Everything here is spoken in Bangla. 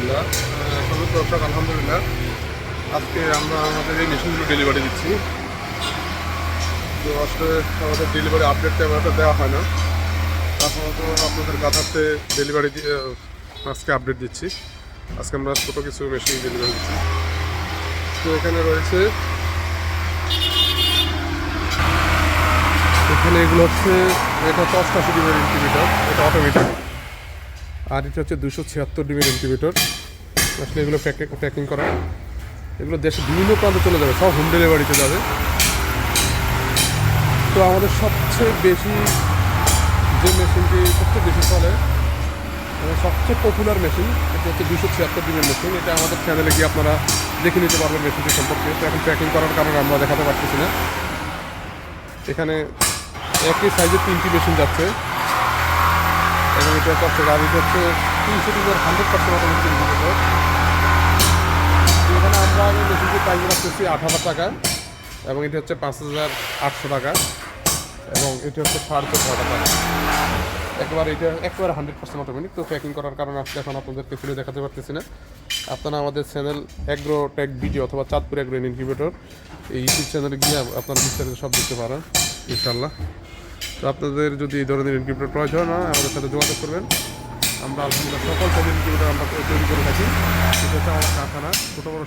রহমতুল্লাহ সবুজ দর্শক, আলহামদুলিল্লাহ। আজকে আমরা আমাদের এই মেশিনগুলো ডেলিভারি দিচ্ছি। তো আসলে আমাদের ডেলিভারি আপডেট তেমন একটা দেওয়া হয় না। তারপরে তো আপনাদের কাঁথাতে ডেলিভারি আজকে আপডেট দিচ্ছি। আজকে আমরা ছোটো কিছু মেশিন ডেলিভারি দিচ্ছি। তো এখানে রয়েছে এখানে এগুলো হচ্ছে এটা হচ্ছে অষ্টাশি ডিমের ইনকিউবেটর এটা অটোমেটিক আর এটা হচ্ছে দুশো ছিয়াত্তর ডিমের ইনকিউবেটর আসলে এগুলো প্যাকিং করা। এগুলো দেশে বিভিন্ন প্রান্তে চলে যাবে, সব হোম ডেলিভারিতে যাবে। তো আমাদের সবচেয়ে বেশি যে মেশিনটি, সবচেয়ে বেশি চলে সবচেয়ে পপুলার মেশিন এটা হচ্ছে দুশো ছিয়াত্তর ডিমের মেশিন এটা আমাদের চ্যানেলে গিয়ে আপনারা দেখে নিতে পারবেন মেশিনটি সম্পর্কে। তো এখন প্যাকিং করার কারণে আমরা দেখাতে পারতেছি না। এখানে একই সাইজের তিনটি মেশিন যাচ্ছে। এবং এটা হচ্ছে গাড়িটা হচ্ছে তিনশো ডিমের হান্ড্রেড পার্সেন্ট অটোমেটিক ইনকিউবেটর এখানে আমরা আগে মেশিনটি প্রাইস রাখতেছি আট হাজার টাকা, এবং এটা হচ্ছে পাঁচ হাজার আটশো টাকা, এবং এটা হচ্ছে সাড়ে হাজার টাকা। একবার এটা একবার হান্ড্রেড পার্সেন্ট অটোমেটিক তো প্যাকিং করার কারণে আজকে এখন আপনাদেরকে ফিরে দেখাতে পারতেছি না। আপনারা আমাদের চ্যানেল অ্যাগ্রো টেক ভিডিও অথবা চাঁদপুর অ্যাগ্রো ইনকিউবেটর এই ইউটিউব চ্যানেলে গিয়ে আপনারা বিস্তারিত সব দেখতে পারেন ইনশাল্লাহ তো আপনাদের যদি এই ধরনের ইনকিউবেটর প্রয়োজন হয়, আমাদের সাথে যোগাযোগ করবেন। আমরা আলহামদুলিল্লাহ সকল সব ইনকিউবেটর আমরা তৈরি করে থাকি। হচ্ছে আমার কারখানা, ছোটো বড়